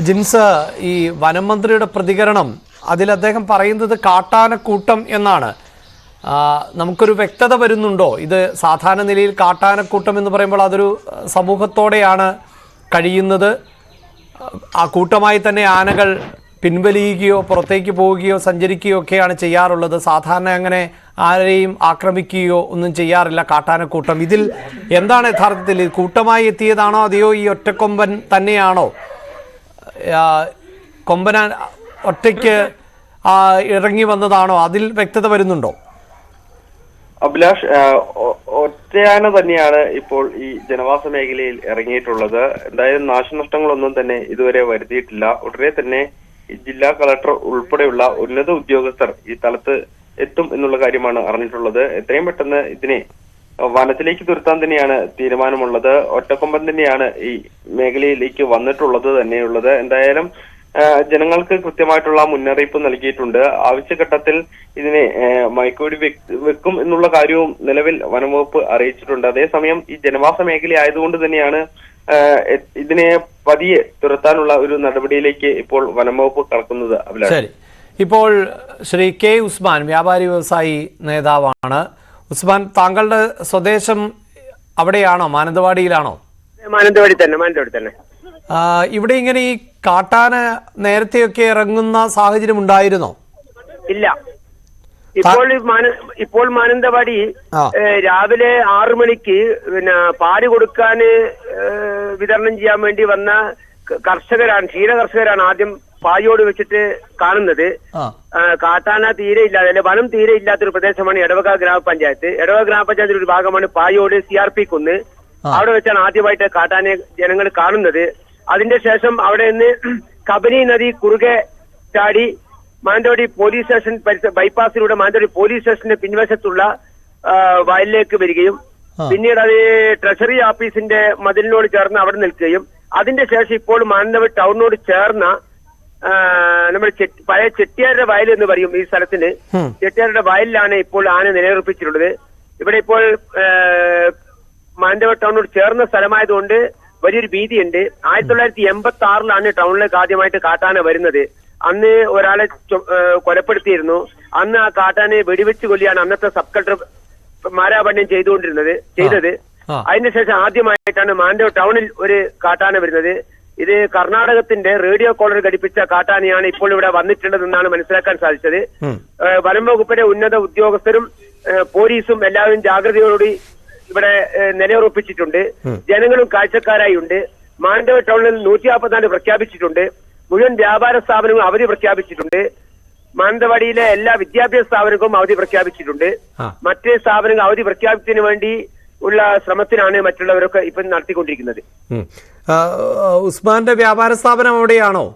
ജിൻസ് ഈ വനം മന്ത്രിയുടെ പ്രതികരണം അതിൽ അദ്ദേഹം പറയുന്നത് കാട്ടാനക്കൂട്ടം എന്നാണ്. നമുക്കൊരു വ്യക്തത വരുന്നുണ്ടോ? ഇത് സാധാരണ നിലയിൽ കാട്ടാനക്കൂട്ടം എന്ന് പറയുമ്പോൾ അതൊരു സമൂഹത്തോടെയാണ് കഴിയുന്നത്. ആ കൂട്ടമായി തന്നെ ആനകൾ പിൻവലിയുകയോ പുറത്തേക്ക് പോവുകയോ സഞ്ചരിക്കുകയോ ഒക്കെയാണ് ചെയ്യാറുള്ളത്. സാധാരണ അങ്ങനെ ആരെയും ആക്രമിക്കുകയോ ഒന്നും ചെയ്യാറില്ല കാട്ടാനക്കൂട്ടം. ഇതിൽ എന്താണ് യഥാർത്ഥത്തിൽ? കൂട്ടമായി എത്തിയതാണോ? അതെയോ ഈ ഒറ്റക്കൊമ്പൻ തന്നെയാണോ? കൊമ്പനാൻ ഒറ്റയ്ക്ക് ഇറങ്ങി വന്നതാണോ? അതിൽ വ്യക്തത വരുന്നുണ്ടോ? അഭിലാഷ് ഒറ്റയാന തന്നെയാണ് ഇപ്പോൾ ഈ ജനവാസ മേഖലയിൽ ഇറങ്ങിയിട്ടുള്ളത്. എന്തായാലും നാശനഷ്ടങ്ങളൊന്നും തന്നെ ഇതുവരെ വരുത്തിയിട്ടില്ല. ഉടനെ തന്നെ ജില്ലാ കളക്ടർ ഉൾപ്പെടെയുള്ള ഉന്നത ഉദ്യോഗസ്ഥർ ഈ സ്ഥലത്ത് എത്തും എന്നുള്ള കാര്യമാണ് അറിഞ്ഞിട്ടുള്ളത്. എത്രയും പെട്ടെന്ന് ഇതിനെ വനത്തിലേക്ക് തുരുത്താൻ തന്നെയാണ് തീരുമാനമുള്ളത്. ഒറ്റക്കൊമ്പൻ തന്നെയാണ് ഈ മേഖലയിലേക്ക് വന്നിട്ടുള്ളത് തന്നെയുള്ളത്. എന്തായാലും ജനങ്ങൾക്ക് കൃത്യമായിട്ടുള്ള മുന്നറിയിപ്പ് നൽകിയിട്ടുണ്ട്. ആവശ്യഘട്ടത്തിൽ ഇതിനെ മയക്കോടി വെക്കും എന്നുള്ള കാര്യവും നിലവിൽ വനംവകുപ്പ് അറിയിച്ചിട്ടുണ്ട്. അതേസമയം ഈ ജനവാസ മേഖല ആയതുകൊണ്ട് തന്നെയാണ് ഇതിനെ പതിയെ തുരത്താനുള്ള ഒരു നടപടിയിലേക്ക് ഇപ്പോൾ വനംവകുപ്പ് കടക്കുന്നത് ഇപ്പോൾ ശ്രീ കെ ഉസ്മാൻ വ്യാപാരി വ്യവസായി നേതാവാണ്. ഉസ്മാൻ താങ്കളുടെ സ്വദേശം അവിടെയാണോ? മാനന്തവാടിയിലാണോ? മാനന്തവാടി തന്നെ മാനന്തവാടി തന്നെ. ഇവിടെ ഇങ്ങനെ ഈ കാട്ടാന നേരത്തെയൊക്കെ ഇറങ്ങുന്ന സാഹചര്യം ഉണ്ടായിരുന്നോ? ഇല്ല. ഇപ്പോൾ ഇപ്പോൾ മാനന്തവാടി രാവിലെ ആറു മണിക്ക് പിന്നെ പാൽ കൊടുക്കാൻ വിതരണം ചെയ്യാൻ വേണ്ടി വന്ന കർഷകരാണ് ക്ഷീര കർഷകരാണ് ആദ്യം പായോട് വെച്ചിട്ട് കാണുന്നത്. കാട്ടാന തീരെ ഇല്ലാതെ അല്ലെ വനം തീരെ ഇല്ലാത്തൊരു പ്രദേശമാണ് എടവക ഗ്രാമപഞ്ചായത്ത്. എടവക ഗ്രാമപഞ്ചായത്തിന്റെ ഒരു ഭാഗമാണ് പായോട് സി ആർ പി കുന്ന്. അവിടെ വെച്ചാണ് ആദ്യമായിട്ട് കാട്ടാനെ ജനങ്ങൾ കാണുന്നത്. അതിന്റെ ശേഷം അവിടെ നിന്ന് കബനി നദി കുറുകെ ചാടി മാനന്തവാടി പോലീസ് സ്റ്റേഷൻ പരിസ- ബൈപ്പാസിലൂടെ മാനന്തവാടി പോലീസ് സ്റ്റേഷന്റെ പിൻവശത്തുള്ള വയലിലേക്ക് വരികയും പിന്നീട് അത് ട്രഷറി ഓഫീസിന്റെ മതിലിനോട് ചേർന്ന് അവിടെ നിൽക്കുകയും അതിന്റെ ശേഷം ഇപ്പോൾ മാനന്തവാടി ടൗണിനോട് ചേർന്ന നമ്മൾ നമ്മുടെ പഴയ ചെട്ടിയാരുടെ വയൽ എന്ന് പറയും ഈ സ്ഥലത്തിന്. ചെട്ടിയാരുടെ വയലിലാണ് ഇപ്പോൾ ആന നിലയുറപ്പിച്ചിട്ടുള്ളത്. ഇവിടെ ഇപ്പോൾ മാനന്തവാടി ടൗണിനോട് ചേർന്ന സ്ഥലമായതുകൊണ്ട് വലിയൊരു ഭീതിയുണ്ട്. ആയിരത്തി തൊള്ളായിരത്തി എൺപത്തി ആറിലാണ് ടൗണിലേക്ക് ആദ്യമായിട്ട് കാട്ടാന വരുന്നത്. അന്ന് ഒരാളെ കൊലപ്പെടുത്തിയിരുന്നു. അന്ന് ആ കാട്ടാനെ വെടിവെച്ച് കൊല്ലിയാണ് അന്നത്തെ സബ് കളക്ടർ മാരാപണ്യം ചെയ്തുകൊണ്ടിരുന്നത് ചെയ്തത്. അതിനുശേഷം ആദ്യമായിട്ടാണ് മാൻഡോ ടൗണിൽ ഒരു കാട്ടാന വരുന്നത്. ഇത് കർണാടകത്തിന്റെ റേഡിയോ കോളർ ഘടിപ്പിച്ച കാട്ടാനയാണ് ഇപ്പോൾ ഇവിടെ വന്നിട്ടുള്ളതെന്നാണ് മനസ്സിലാക്കാൻ സാധിച്ചത്. വനം വകുപ്പിലെ ഉന്നത ഉദ്യോഗസ്ഥരും പോലീസും എല്ലാവരും ജാഗ്രതയോടുകൂടി ഇവിടെ നിലയുറപ്പിച്ചിട്ടുണ്ട്. ജനങ്ങളും കാഴ്ചക്കാരായി ഉണ്ട്. മാൻഡവ ടൗണിൽ നൂറ്റി നാൽപ്പത്തിനാല് പ്രഖ്യാപിച്ചിട്ടുണ്ട്. മുഴുവൻ വ്യാപാര സ്ഥാപനങ്ങളും അവധി പ്രഖ്യാപിച്ചിട്ടുണ്ട്. മാനന്തവാടിയിലെ എല്ലാ വിദ്യാഭ്യാസ സ്ഥാപനങ്ങളും അവധി പ്രഖ്യാപിച്ചിട്ടുണ്ട്. മറ്റ് സ്ഥാപനങ്ങൾ അവധി പ്രഖ്യാപിച്ചതിന് വേണ്ടി ഉള്ള ശ്രമത്തിനാണ് മറ്റുള്ളവരൊക്കെ ഇപ്പം നടത്തിക്കൊണ്ടിരിക്കുന്നത്. ഉസ്മാന്റെ വ്യാപാര സ്ഥാപനം അവിടെയാണോ?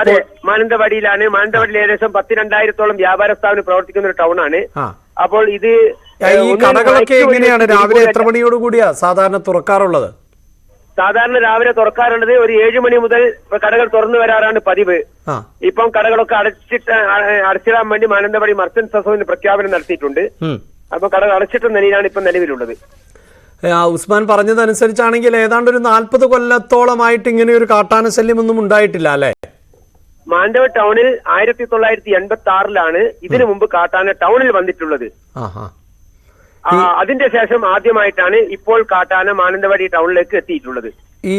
അതെ മാനന്തവാടിയിലാണ്. മാനന്തവാടിയിൽ ഏകദേശം പത്തി രണ്ടായിരത്തോളം വ്യാപാര സ്ഥാപനം പ്രവർത്തിക്കുന്ന ഒരു ടൗൺ ആണ് അപ്പോൾ ഇത് ഈ കടകളൊക്കെ എങ്ങനെയാണ്? രാവിലെ എത്ര മണിയോട് കൂടിയാ സാധാരണ തുറക്കാറുള്ളത്? സാധാരണ രാവിലെ തുറക്കാറുള്ളത് ഒരു ഏഴു മണി മുതൽ കടകൾ തുറന്നു വരാറാണ് പതിവ്. ഇപ്പം കടകളൊക്കെ അടച്ചിട്ട് അടച്ചിടാൻ വേണ്ടി മാനന്തവാടി മർച്ചന്റ് അസോസിയേഷൻ പ്രഖ്യാപനം നടത്തിയിട്ടുണ്ട്. അപ്പൊ കടകൾ അടച്ചിട്ട നിലയിലാണ് ഇപ്പൊ നിലവിലുള്ളത്. ഉസ്മാൻ പറഞ്ഞതനുസരിച്ചാണെങ്കിൽ ഏതാണ്ട് ഒരു നാൽപ്പത് കൊല്ലത്തോളമായിട്ട് ഇങ്ങനെ ഒരു കാട്ടാന ശല്യം ഒന്നും ഉണ്ടായിട്ടില്ല അല്ലേ? മാൻഡവ ടൗണിൽ ആയിരത്തി തൊള്ളായിരത്തി എൺപത്തി ആറിലാണ് ഇതിനു മുമ്പ് കാട്ടാന ടൗണിൽ വന്നിട്ടുള്ളത്. അതിന്റെ ശേഷം ആദ്യമായിട്ടാണ് ഇപ്പോൾ കാട്ടാന മാനന്തവാടി ടൗണിലേക്ക് എത്തിയിട്ടുള്ളത്. ഈ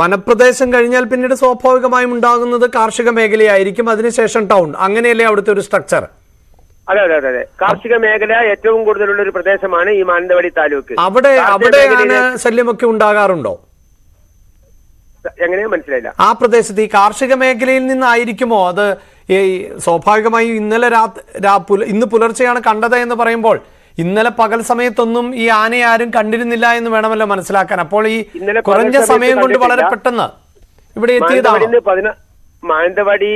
വനപ്രദേശം കഴിഞ്ഞാൽ പിന്നീട് സ്വാഭാവികമായും ഉണ്ടാകുന്നത് കാർഷിക മേഖലയായിരിക്കും അതിനുശേഷം ടൗൺ. അങ്ങനെയല്ലേ അവിടുത്തെ ഒരു സ്ട്രക്ചർ അതെ അതെ അതെ കാർഷിക മേഖല ഏറ്റവും കൂടുതലുള്ള ഒരു പ്രദേശമാണ് ഈ മാനന്തവാടി താലൂക്ക്. അവിടെ അവിടെയാണ് ശല്യമൊക്കെ ഉണ്ടാകാറുണ്ടോ? എങ്ങനെയാ മനസ്സിലായില്ല. ആ പ്രദേശത്ത് ഈ കാർഷിക മേഖലയിൽ നിന്നായിരിക്കുമോ? അത് ഈ സ്വാഭാവികമായും ഇന്നലെ ഇന്ന് പുലർച്ചെയാണ് കണ്ടത് എന്ന് പറയുമ്പോൾ ഇന്നലെ പകൽ സമയത്തൊന്നും ഈ ആനയെ ആരും കണ്ടിരുന്നില്ല എന്ന് വേണമല്ലോ മനസ്സിലാക്കാൻ. അപ്പോൾ ഈ കുറഞ്ഞ സമയം കൊണ്ട് വളരെ പെട്ടെന്ന് ഇവിടെ എത്തിയതാണ്? മാനന്തവാടി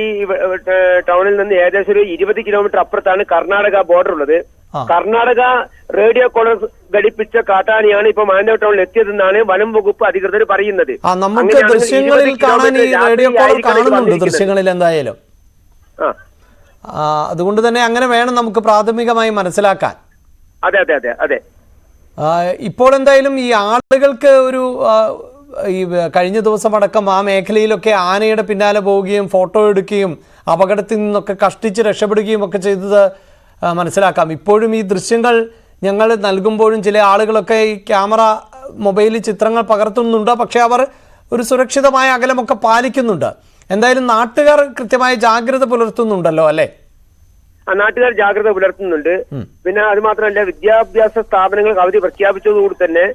ടൗണിൽ നിന്ന് ഏകദേശം ഒരു ഇരുപത് കിലോമീറ്റർ അപ്പുറത്താണ് കർണാടക ബോർഡർ ഉള്ളത്. കർണാടക റേഡിയോ കോളർ ഘടിപ്പിച്ച കാട്ടാനയാണ് ഇപ്പൊ മാനന്തവാടി ടൗണിൽ എത്തിയതെന്നാണ് വനം വകുപ്പ് അധികൃതർ പറയുന്നത്. നമുക്ക് ദൃശ്യങ്ങളിൽ കാണാൻ ഈ റേഡിയോ കോളർ കാണുന്നുണ്ട് ദൃശ്യങ്ങളിൽ എന്തായാലും. അതുകൊണ്ട് തന്നെ അങ്ങനെ വേണം നമുക്ക് പ്രാഥമികമായി മനസ്സിലാക്കാൻ. അതെ അതെ അതെ അതെ. ഇപ്പോൾ എന്തായാലും ഈ ആളുകൾക്ക് ഒരു ഈ കഴിഞ്ഞ ദിവസം അടക്കം ആ മേഖലയിലൊക്കെ ആനയുടെ പിന്നാലെ പോവുകയും ഫോട്ടോ എടുക്കുകയും അപകടത്തിൽ നിന്നൊക്കെ കഷ്ടിച്ച് രക്ഷപ്പെടുകയും ഒക്കെ ചെയ്തത് മനസ്സിലാക്കാം. ഇപ്പോഴും ഈ ദൃശ്യങ്ങൾ ഞങ്ങൾ നൽകുമ്പോഴും ചില ആളുകളൊക്കെ ഈ ക്യാമറ മൊബൈലിൽ ചിത്രങ്ങൾ പകർത്തുന്നുണ്ട്. പക്ഷേ അവർ ഒരു സുരക്ഷിതമായ അകലമൊക്കെ പാലിക്കുന്നുണ്ട്. എന്തായാലും നാട്ടുകാർ കൃത്യമായ ജാഗ്രത പുലർത്തുന്നുണ്ടല്ലോ അല്ലേ? നാട്ടുകാർ ജാഗ്രത പുലർത്തുന്നുണ്ട്. പിന്നെ അത് മാത്രമല്ല വിദ്യാഭ്യാസ സ്ഥാപനങ്ങൾക്ക് അവധി പ്രഖ്യാപിച്ചതോടുകൂടി തന്നെ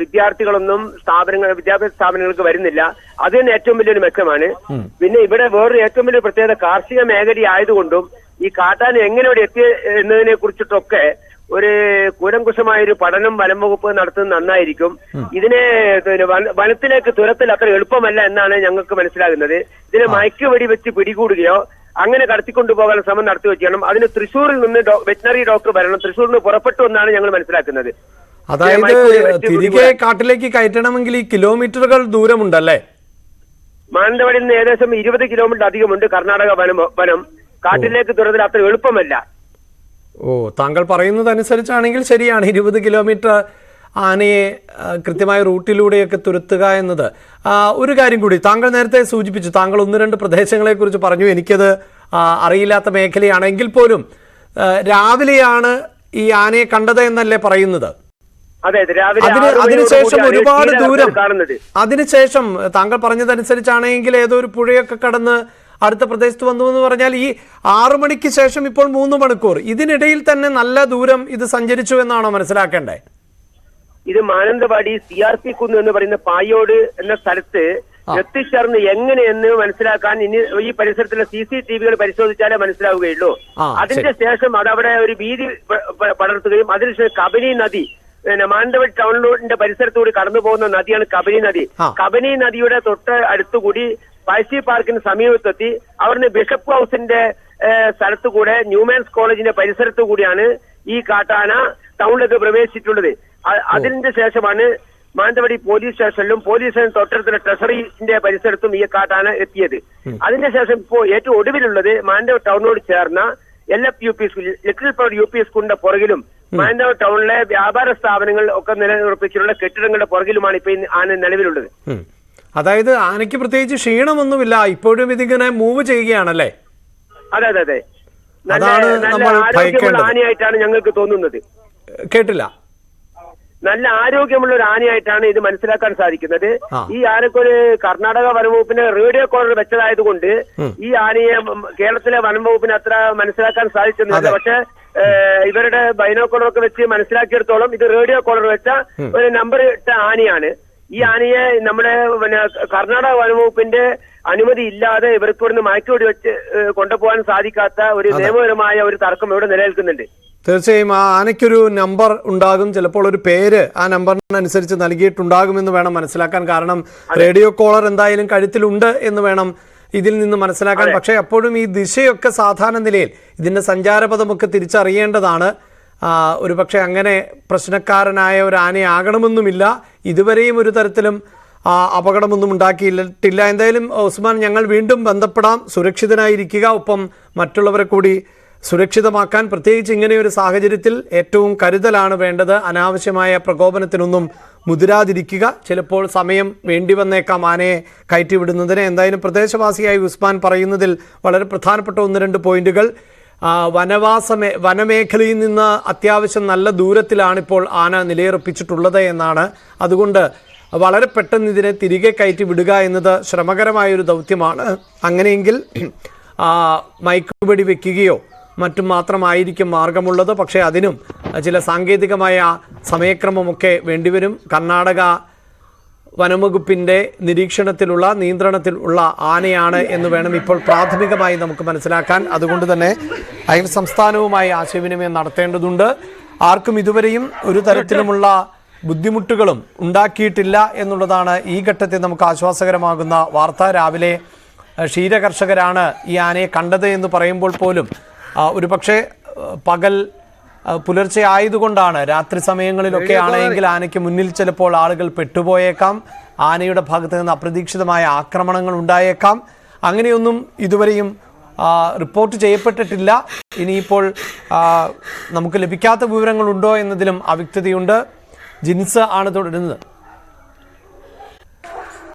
വിദ്യാർത്ഥികളൊന്നും സ്ഥാപനങ്ങൾ വിദ്യാഭ്യാസ സ്ഥാപനങ്ങൾക്ക് വരുന്നില്ല. അത് തന്നെ ഏറ്റവും വലിയൊരു മെച്ചമാണ്. പിന്നെ ഇവിടെ വേറൊരു ഏറ്റവും വലിയ പ്രത്യേകത കാർഷിക മേഖല ആയതുകൊണ്ടും ഈ കാട്ടാൻ എങ്ങനെ ഇവിടെ എത്തി എന്നതിനെ കുറിച്ചിട്ടൊക്കെ ഒരു കൂരങ്കുശമായ ഒരു പഠനം വനം വകുപ്പ് നടത്തുന്നത് നന്നായിരിക്കും. ഇതിനെ വനത്തിലേക്ക് തുരത്തിൽ അത്ര എളുപ്പമല്ല എന്നാണ് ഞങ്ങൾക്ക് മനസ്സിലാകുന്നത്. ഇതിനെ മയക്കുവെടി വെച്ച് പിടികൂടുകയോ അങ്ങനെ കടത്തിക്കൊണ്ടുപോകാൻ ശ്രമം നടത്തി വെക്കണം അതിന് തൃശ്ശൂരിൽ നിന്ന് വെറ്റിനറി ഡോക്ടർ വരണം. തൃശ്ശൂരിൽ നിന്ന് പുറപ്പെട്ടു എന്നാണ് ഞങ്ങൾ മനസ്സിലാക്കുന്നത്. അതായത് തിരികെ കാട്ടിലേക്ക് കയറ്റണമെങ്കിൽ ഈ കിലോമീറ്ററുകൾ ദൂരമുണ്ടല്ലേ? മാനന്തവാടിയിൽ നിന്ന് ഏകദേശം ഇരുപത് കിലോമീറ്റർ അധികമുണ്ട്. കർണാടക വനം വനം. കാട്ടിലേക്ക് തുറന്നിൽ അത്ര എളുപ്പമല്ല. ഓ താങ്കൾ പറയുന്നത് അനുസരിച്ചാണെങ്കിൽ ശരിയാണ്. ഇരുപത് കിലോമീറ്റർ ആനയെ കൃത്യമായ റൂട്ടിലൂടെയൊക്കെ തുരത്തുക എന്നത്. ഒരു കാര്യം കൂടി താങ്കൾ നേരത്തെ സൂചിപ്പിച്ചു താങ്കൾ ഒന്ന് രണ്ട് പ്രദേശങ്ങളെക്കുറിച്ച് പറഞ്ഞു. എനിക്കത് അറിയില്ലാത്ത മേഖലയാണെങ്കിൽ പോലും രാവിലെയാണ് ഈ ആനയെ കണ്ടത് എന്നല്ലേ പറയുന്നത്. അതിനുശേഷം ഒരുപാട് ദൂരം കാണുന്നത്. അതിനുശേഷം താങ്കൾ പറഞ്ഞതനുസരിച്ചാണെങ്കിൽ ഏതോ ഒരു പുഴയൊക്കെ കടന്ന് അടുത്ത പ്രദേശത്ത് വന്നു എന്ന് പറഞ്ഞാൽ ഈ ആറു മണിക്ക് ശേഷം ഇപ്പോൾ മൂന്ന് മണിക്കൂർ. ഇതിനിടയിൽ തന്നെ നല്ല ദൂരം ഇത് സഞ്ചരിച്ചു എന്നാണോ മനസ്സിലാക്കേണ്ടേ? ഇത് മാനന്തവാടി സി ആർ പി കുന്ന് എന്ന് പറയുന്ന പായോട് എന്ന സ്ഥലത്ത് എത്തിച്ചേർന്ന് എങ്ങനെയെന്ന് മനസ്സിലാക്കാൻ ഇനി ഈ പരിസരത്തിലെ സി സി ടി വികൾ പരിശോധിച്ചാലേ മനസ്സിലാവുകയുള്ളൂ. അതിന്റെ ശേഷം അതവിടെ ഒരു വീതി പടർത്തുകയും അതിനുശേഷം കബനി നദി പിന്നെ മാനന്തവാടി ടൗണിന്റെ പരിസരത്തുകൂടി കടന്നു പോകുന്ന നദിയാണ് കബനി നദി. കബനി നദിയുടെ തൊട്ട് അടുത്തുകൂടി പഴശ്ശി പാർക്കിന് സമീപത്തെത്തി. അവിടുന്ന് ബിഷപ്പ് ഹൗസിന്റെ സ്ഥലത്തുകൂടെ സ്ഥലത്ത് ന്യൂമാൻസ് കോളേജിന്റെ പരിസരത്തുകൂടിയാണ് ഈ കാട്ടാന ടൗണിലേക്ക് പ്രവേശിച്ചിട്ടുള്ളത്. അതിന്റെ ശേഷമാണ് മാനന്തവാടി പോലീസ് സ്റ്റേഷനിലും പോലീസ് സ്റ്റേഷൻ തൊട്ടടുത്തുള്ള ട്രഷറിന്റെ പരിസരത്തും ഈ കാട്ടാന എത്തിയത്. അതിന്റെ ശേഷം ഇപ്പോ ഏറ്റവും ഒടുവിലുള്ളത് മാനന്തവാടി ടൗണിനോട് ചേർന്ന L F U P school little flower U P സ്കൂളിന്റെ പുറകിലും മാനന്തവാടി ടൗണിലെ വ്യാപാര സ്ഥാപനങ്ങൾ ഒക്കെ നിലനിർപ്പിച്ചിട്ടുള്ള കെട്ടിടങ്ങളുടെ പുറകിലുമാണ് ഇപ്പൊ ആന നിലവിലുള്ളത്. അതായത് ആനയ്ക്ക് പ്രത്യേകിച്ച് ക്ഷീണമൊന്നുമില്ല ഇപ്പോഴും ഇതിങ്ങനെ മൂവ് ചെയ്യുകയാണല്ലേ? അതെ അതെ അതെ. നല്ല ആരോഗ്യമുള്ള. ആനയായിട്ടാണ് ഞങ്ങൾക്ക് തോന്നുന്നത്. കേട്ടില്ല. നല്ല ആരോഗ്യമുള്ള ഒരു ആനയായിട്ടാണ് ഇത് മനസ്സിലാക്കാൻ സാധിക്കുന്നത്. ഈ ആനക്കൊരു കർണാടക വനംവകുപ്പിന് റേഡിയോ കോളർ വെച്ചതായതുകൊണ്ട് ഈ ആനയെ കേരളത്തിലെ വനംവകുപ്പിന് അത്ര മനസ്സിലാക്കാൻ സാധിച്ചിരുന്നില്ല. പക്ഷെ ഇവരുടെ ബൈനോക്കോളറൊക്കെ വെച്ച് മനസ്സിലാക്കിയെടുത്തോളം ഇത് റേഡിയോ കോളർ വെച്ച ഒരു നമ്പർ ഇട്ട ആനയാണ്. ഈ ആനയെ നമ്മുടെ പിന്നെ കർണാടക വനംവകുപ്പിന്റെ അനുമതി ഇല്ലാതെ ഇവർക്ക് ഇവിടുന്ന് മയക്കുവെടി വെച്ച് കൊണ്ടുപോകാൻ സാധിക്കാത്ത ഒരു നിയമപരമായ ഒരു തർക്കം ഇവിടെ നിലനിൽക്കുന്നുണ്ട്. തീർച്ചയായും ആ ആനയ്ക്കൊരു നമ്പർ ഉണ്ടാകും. ചിലപ്പോൾ ഒരു പേര് ആ നമ്പറിനനുസരിച്ച് നൽകിയിട്ടുണ്ടാകുമെന്ന് വേണം മനസ്സിലാക്കാൻ. കാരണം റേഡിയോ കോളർ എന്തായാലും കഴുത്തിലുണ്ട് എന്ന് വേണം ഇതിൽ നിന്ന് മനസ്സിലാക്കാൻ. പക്ഷേ അപ്പോഴും ഈ ദിശയൊക്കെ സാധാരണ നിലയിൽ ഇതിന്റെ സഞ്ചാരപഥമൊക്കെ തിരിച്ചറിയേണ്ടതാണ്. ഒരു പക്ഷേ അങ്ങനെ പ്രശ്നക്കാരനായ ഒരു ആനയാകണമെന്നുമില്ല ഇതുവരെയും ഒരു തരത്തിലും അപകടമൊന്നും ഉണ്ടാക്കിയിട്ടില്ല. എന്തായാലും ഉസ്മാൻ ഞങ്ങൾ വീണ്ടും ബന്ധപ്പെടാം. സുരക്ഷിതനായിരിക്കുക. ഒപ്പം മറ്റുള്ളവരെ കൂടി സുരക്ഷിതമാക്കാൻ പ്രത്യേകിച്ച് ഇങ്ങനെയൊരു സാഹചര്യത്തിൽ ഏറ്റവും കരുതലാണ് വേണ്ടത്. അനാവശ്യമായ പ്രകോപനത്തിനൊന്നും മുതിരാതിരിക്കുക. ചിലപ്പോൾ സമയം വേണ്ടി വന്നേക്കാം ആനയെ കയറ്റിവിടുന്നതിന്. എന്തായാലും പ്രദേശവാസിയായി ഉസ്മാൻ പറയുന്നതിൽ വളരെ പ്രധാനപ്പെട്ട ഒന്ന് രണ്ട് പോയിന്റുകൾ. വനവാസ വനമേഖലയിൽ നിന്ന് അത്യാവശ്യം നല്ല ദൂരത്തിലാണ് ഇപ്പോൾ ആന നിലയുറപ്പിച്ചിട്ടുള്ളത് എന്നാണ്. അതുകൊണ്ട് വളരെ പെട്ടെന്ന് ഇതിനെ തിരികെ കയറ്റി വിടുക എന്നത് ശ്രമകരമായൊരു ദൗത്യമാണ്. അങ്ങനെയെങ്കിൽ മയക്കുപടി വെക്കുകയോ മറ്റും മാത്രമായിരിക്കും മാർഗമുള്ളത്. പക്ഷേ അതിനും ചില സാങ്കേതികമായ സമയക്രമമൊക്കെ വേണ്ടിവരും. കർണാടക വനംവകുപ്പിന്റെ നിരീക്ഷണത്തിലുള്ള നിയന്ത്രണത്തിലുള്ള ആനയാണ് എന്ന് വേണം ഇപ്പോൾ പ്രാഥമികമായി നമുക്ക് മനസ്സിലാക്കാൻ. അതുകൊണ്ട് തന്നെ അയൽ സംസ്ഥാനവുമായി ആശയവിനിമയം നടത്തേണ്ടതുണ്ട്. ആർക്കും ഇതുവരെയും ഒരു തരത്തിലുമുള്ള ബുദ്ധിമുട്ടുകളും ഉണ്ടാക്കിയിട്ടില്ല എന്നുള്ളതാണ് ഈ ഘട്ടത്തിൽ നമുക്ക് ആശ്വാസകരമാകുന്ന വാർത്ത. രാവിലെ ക്ഷീരകർഷകരാണ് ഈ ആനയെ കണ്ടത് എന്ന് പറയുമ്പോൾ പോലും ആ, ഒരുപക്ഷെ അഹ് പകൽ പുലർച്ചെ ആയതുകൊണ്ടാണ് രാത്രി സമയങ്ങളിലൊക്കെ ആണെങ്കിൽ ആനയ്ക്ക് മുന്നിൽ ചിലപ്പോൾ ആളുകൾ പെട്ടുപോയേക്കാം. ആനയുടെ ഭാഗത്ത് നിന്ന് അപ്രതീക്ഷിതമായ ആക്രമണങ്ങൾ ഉണ്ടായേക്കാം. അങ്ങനെയൊന്നും ഇതുവരെയും റിപ്പോർട്ട് ചെയ്യപ്പെട്ടിട്ടില്ല. ഇനിയിപ്പോൾ നമുക്ക് ലഭിക്കാത്ത വിവരങ്ങളുണ്ടോ എന്നതിലും അവ്യക്തതയുണ്ട്. ജിൻസ് ആണ് തുടരുന്നത്.